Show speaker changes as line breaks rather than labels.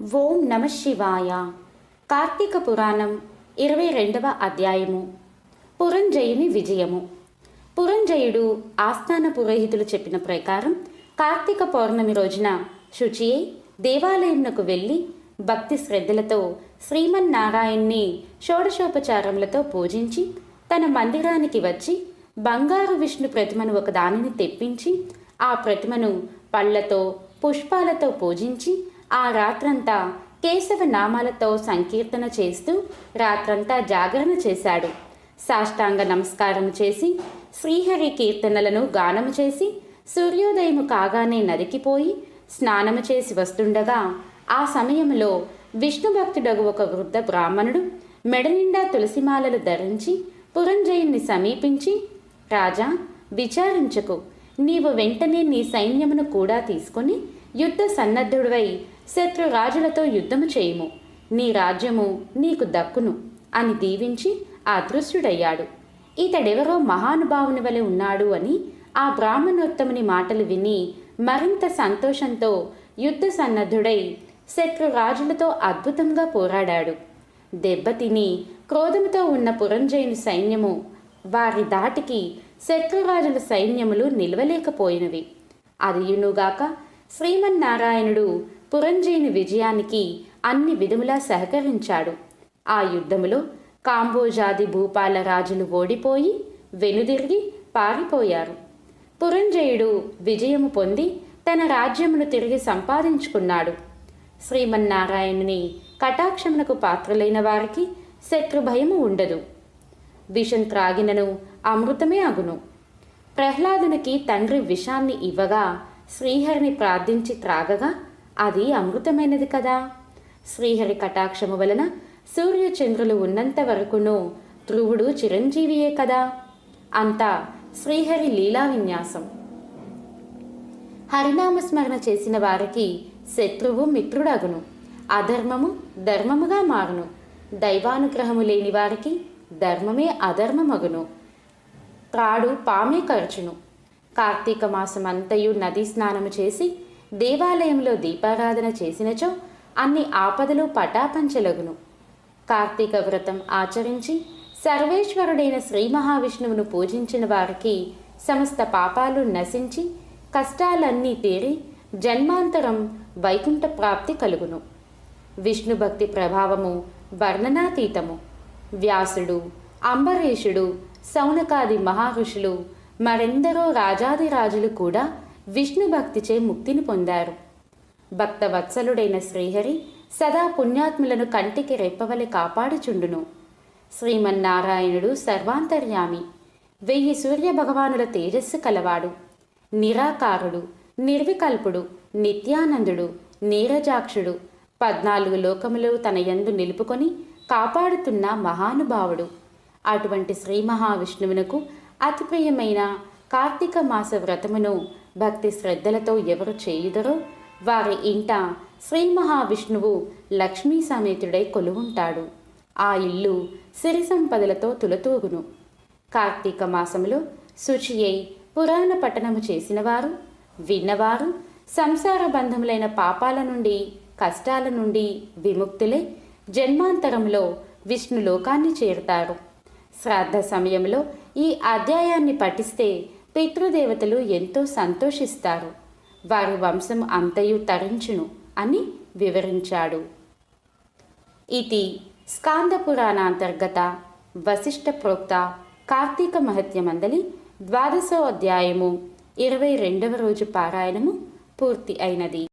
ఓం నమ శివాయ. కార్తీక పురాణం ఇరవై రెండవ అధ్యాయము. పురంజయుని విజయము. పురంజయుడు ఆస్థాన పురోహితులు చెప్పిన ప్రకారం కార్తీక పౌర్ణమి రోజున శుచియే దేవాలయంలోకి దేవాలయంకు వెళ్ళి భక్తి శ్రద్ధలతో శ్రీమన్నారాయణ్ణి షోడశోపచారములతో పూజించి తన మందిరానికి వచ్చి బంగారు విష్ణు ప్రతిమను ఒక దానిని తెప్పించి ఆ ప్రతిమను పళ్ళతో పుష్పాలతో పూజించి ఆ రాత్రంతా కేశవ నామాలతో సంకీర్తన చేస్తూ రాత్రంతా జాగరణ చేశాడు. సాష్టాంగ నమస్కారం చేసి శ్రీహరి కీర్తనలను గానము చేసి సూర్యోదయము కాగానే నదికిపోయి స్నానము చేసి వస్తుండగా ఆ సమయంలో విష్ణు భక్తుడగు ఒక వృద్ధ బ్రాహ్మణుడు మెడనిండా తులసిమాలలు ధరించి పురంజయుణ్ణి సమీపించి రాజా విచారించకు. నీవు వెంటనే నీ సైన్యమును కూడా తీసుకొని యుద్ధ సన్నద్ధుడివై శత్రు రాజులతో యుద్ధము చేయుము. నీ రాజ్యము నీకు దక్కును అని దీవించి అదృశ్యుడయ్యాడు ఇతడెవరో మహానుభావుని వలె ఉన్నాడు అని ఆ బ్రాహ్మణోత్తముని మాటలు విని మరింత సంతోషంతో యుద్ధ సన్నద్ధుడై శత్రు రాజులతో అద్భుతంగా పోరాడాడు. దెబ్బతిని క్రోధముతో ఉన్న పురంజయుని సైన్యము వారి దాటికి శత్రురాజుల సైన్యములు నిలవలేకపోయినవి. అదియునుగాక శ్రీమన్నారాయణుడు పురంజయుని విజయానికి అన్ని విధములా సహకరించాడు. ఆ యుద్ధములో కాంబోజాది భూపాల రాజులు ఓడిపోయి వెనుదిరిగి పారిపోయారు. పురంజయుడు విజయము పొంది తన రాజ్యమును తిరిగి సంపాదించుకున్నాడు. శ్రీమన్నారాయణుని కటాక్షమునకు పాత్రలైన వారికి శత్రుభయము ఉండదు. విషం త్రాగినను అమృతమే అగును. ప్రహ్లాదునికి తండ్రి విషాన్ని ఇవ్వగా శ్రీహరిని ప్రార్థించి త్రాగగా అది అమృతమైనది కదా. శ్రీహరి కటాక్షము వలన సూర్యచంద్రులు ఉన్నంత వరకును ధ్రువుడు చిరంజీవియే కదా. అంతా శ్రీహరి లీలా విన్యాసం. హరినామస్మరణ చేసిన వారికి శత్రువు మిత్రుడగును. అధర్మము ధర్మముగా మారును. దైవానుగ్రహము లేని వారికి ధర్మమే అధర్మమగును. త్రాడు పామే ఖర్చును కార్తీక మాసమంతయు నదీ స్నానము చేసి దేవాలయంలో దీపారాధన చేసినచో అన్ని ఆపదలు పటాపంచలగును. కార్తీక వ్రతం ఆచరించి సర్వేశ్వరుడైన శ్రీ మహావిష్ణువును పూజించిన వారికి సమస్త పాపాలు నశించి కష్టాలన్నీ తీరి జన్మాంతరం వైకుంఠ ప్రాప్తి కలుగును. విష్ణు భక్తి ప్రభావము వర్ణనాతీతము. వ్యాసుడు అంబరీషుడు సౌనకాది మహర్షులు మరెందరో రాజాదిరాజులు కూడా విష్ణు భక్తిచే ముక్తిని పొందారు. భక్తవత్సలుడైన శ్రీహరి సదా పుణ్యాత్ములను కంటికి రెప్పవలె కాపాడుచుండును. శ్రీమన్నారాయణుడు సర్వాంతర్యామి వెయ్యి సూర్య భగవానుల తేజస్సు కలవాడు నిరాకారుడు నిర్వికల్పుడు నిత్యానందుడు నీరజాక్షుడు పద్నాలుగు లోకములు తన యందు నిలుపుకొని కాపాడుతున్న మహానుభావుడు. అటువంటి శ్రీ మహావిష్ణువునకు అతి ప్రియమైన కార్తీక మాస వ్రతమును భక్తి శ్రద్ధలతో ఎవరు చేయుదరో? వారి ఇంట శ్రీ మహావిష్ణువు లక్ష్మీ సమేతుడై కొలువుంటాడు. ఆ ఇల్లు సిరి సంపదలతో తులతూగును. కార్తీక మాసములో శుచి అయి పురాణ పఠనము చేసినవారు విన్నవారు సంసార బంధములైన పాపాల నుండి కష్టాల నుండి విముక్తులై జన్మాంతరంలో విష్ణు లోకాన్ని చేరుతారు. శ్రాద్ధ సమయంలో ఈ అధ్యాయాన్ని పఠిస్తే పితృదేవతలు ఎంతో సంతోషిస్తారు. వారి వంశం అంతయు తరించును అని వివరించాడు. ఇది స్కాంద పురాణాంతర్గత వశిష్ఠ ప్రోక్త కార్తీక మహత్యమందలి ద్వాదశో అధ్యాయము ఇరవై రెండవ రోజు పారాయణము పూర్తి అయినది.